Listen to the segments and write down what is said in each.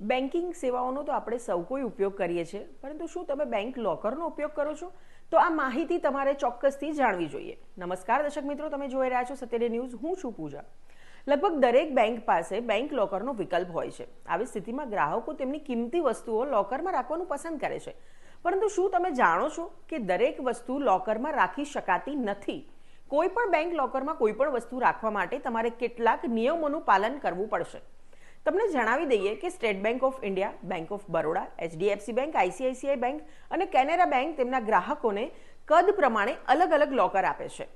Banking સેવાઓનો તો આપણે સૌ કોઈ ઉપયોગ કરીએ છીએ, પરંતુ શું તમે બેંક લોકરનો ઉપયોગ કરો છો? તો આ માહિતી તમારે ચોક્કસથી જાણવી જોઈએ. નમસ્કાર દર્શક મિત્રો, તમે જોઈ રહ્યા છો સત્યડે ન્યૂઝ. હું છું પૂજા. લગભગ દરેક બેંક પાસે બેંક લોકરનો વિકલ્પ હોય છે. આવી સ્થિતિમાં ગ્રાહકો તેમની કિંમતી વસ્તુઓ લોકરમાં રાખવાનું પસંદ કરે છે. પરંતુ શું તમે જાણો છો કે દરેક વસ્તુ લોકરમાં રાખી શકાતી નથી? કોઈ પણ બેંક લોકરમાં કોઈ પણ વસ્તુ રાખવા માટે તમારે કેટલાક નિયમોનું પાલન કરવું પડશે. તમને જણાવી દઈએ કે State Bank of India, Bank of Baroda, HDFC Bank, ICICI Bank અને કેનેરા બેંક તેમના ગ્રાહકોને કદ પ્રમાણે અલગ અલગ લોકર આપે છે.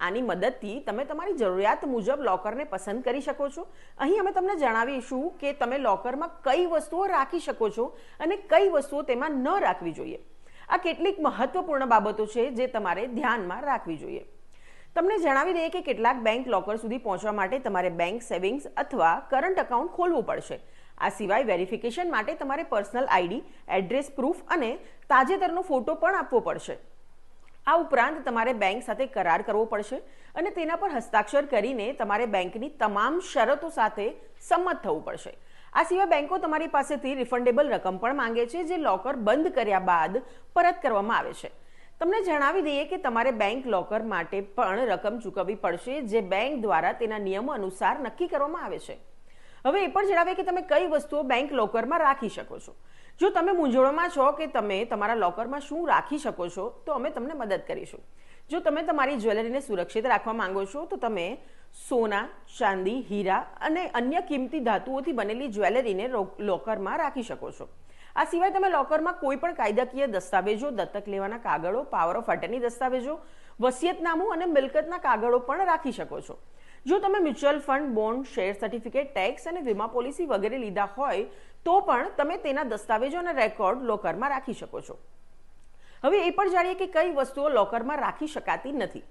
આની મદદથી તમે તમારી જરૂરિયાત મુજબ લોકરને પસંદ કરી શકો છો. અહીં અમે તમને જણાવીશું કે તમે લોકરમાં કઈ વસ્તુઓ રાખી શકો છો અને કઈ વસ્તુઓ તેમાં ન રાખવી જોઈએ. આ કેટલીક મહત્વપૂર્ણ બાબતો છે જે તમારે ધ્યાનમાં રાખવી જોઈએ. તમને જણાવી દઈએ કે કેટલાક બેંક લોકર સુધી પહોંચવા માટે તમારે બેંક સેવિંગ્સ અથવા કરંટ એકાઉન્ટ ખોલવું પડશે. આ સિવાય વેરિફિકેશન માટે તમારે પર્સનલ આઈડી, એડ્રેસ પ્રૂફ અને તાજેતરનો ફોટો પણ આપવો પડશે. આ ઉપરાંત તમારે બેંક સાથે કરાર કરવો પડશે અને તેના પર હસ્તાક્ષર કરીને તમારે બેંકની તમામ શરતો સાથે સંમત થવું પડશે. આ સિવાય બેંકો તમારી પાસેથી રિફંડેબલ રકમ પણ માંગે છે, જે લોકર બંધ કર્યા બાદ પરત કરવામાં આવે છે. તમને જણાવી દઈએ કે તમારે બેંક લોકર માટે પણ રકમ ચૂકવવી પડશે, જે બેંક દ્વારા તેના નિયમો અનુસાર નક્કી કરવામાં આવે છે. હવે એ પણ જણાવે કે તમે કઈ વસ્તુઓ બેંક લોકરમાં રાખી શકો છો. જો તમે મૂંઝવણમાં છો કે તમે તમારા લોકરમાં શું રાખી શકો છો, તો અમે તમને મદદ કરીશું. જો તમે તમારી જ્વેલરીને સુરક્ષિત રાખવા માંગો છો, તો તમે સોના, ચાંદી, હીરા અને અન્ય કિંમતી ધાતુઓથી બનેલી જ્વેલરીને લોકરમાં રાખી શકો છો. આ સિવાય તમે લોકરમાં કોઈ પણ કાયદાકીય દસ્તાવેજો, દત્તક લેવાના કાગળો પાવર ઓફ અટર્ની દસ્તાવેજો, વસિયતનામું અને મિલકતના કાગળો પણ રાખી શકો છો. જો તમે mutual fund, bond, share certificate, tax અને વીમા પોલિસી વગેરે લીધા હોય, તો પણ તમે તેના દસ્તાવેજો અને રેકોર્ડ લોકરમાં રાખી શકો છો. હવે એ પણ જાણીએ કે કઈ વસ્તુઓ લોકરમાં રાખી શકાતી નથી.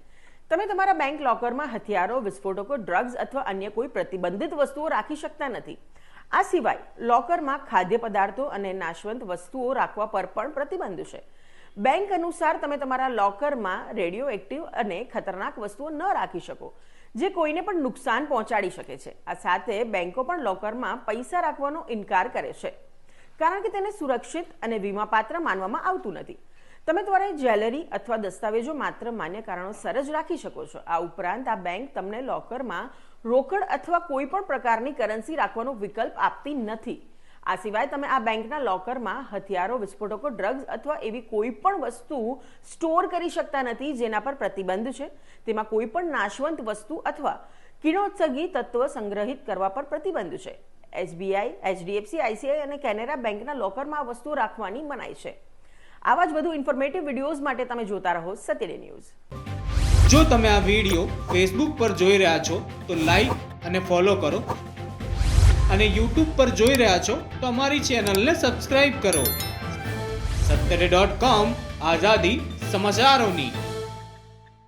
તમે તમારા બેંક લોકરમાં હથિયારો, વિસ્ફોટકો ડ્રગ્સ અથવા અન્ય કોઈ પ્રતિબંધિત વસ્તુઓ રાખી શકતા નથી. આ સિવાય લોકરમાં ખાદ્ય પદાર્થો અને નાશવંત વસ્તુઓ રાખવા પર પણ પ્રતિબંધ છે. બેંક અનુસાર તમે તમારા લોકરમાં રેડિયો એક્ટિવ અને ખતરનાક વસ્તુઓ ન રાખી શકો, જે કોઈને પણ નુકસાન પહોંચાડી શકે છે. આ સાથે બેંકો પણ લોકરમાં પૈસા રાખવાનો ઇનકાર કરે છે, કારણ કે તેને સુરક્ષિત અને વીમાપાત્ર માનવામાં આવતું નથી. તમે તમારી જ્વેલરી અથવા દસ્તાવેજો માત્ર માન્ય કારણોસર જ રાખી શકો છો. આ ઉપરાંત આ બેંક તમને લોકરમાં રોકડ અથવા કોઈ પણ પ્રકારની કરન્સી રાખવાનો વિકલ્પ આપતી નથી. આ સિવાય તમે આ બેંકના લોકરમાં હથિયારો, વિસ્ફોટકો, ડ્રગ્સ અથવા એવી કોઈ પણ વસ્તુ સ્ટોર કરી શકતા નથી જેના પર પ્રતિબંધ છે. તેમાં કોઈ પણ નાશવંત વસ્તુ અથવા કિણોત્સર્ગી તત્વ સંગ્રહિત કરવા પર પ્રતિબંધ છે. એસબીઆઈ, એચડીએફસી, આઈસીઆઈ અને કેનેરા બેંકના લોકરમાં આ વસ્તુઓ રાખવાની મનાઈ છે. આવા જ વધુ ઇન્ફોર્મેટિવ વિડીયોઝ માટે તમે જોતા રહો સત્યડે ન્યૂઝ. જો તમે આ વીડિયો ફેસબુક પર જોઈ રહ્યા છો, તો લાઈક અને ફોલો કરો. અને યુટ્યુબ પર જોઈ રહ્યા છો, તો અમારી ચેનલને સબસ્ક્રાઇબ કરો. સત્તરે ડોટ કોમ આઝાદી સમાચારોની.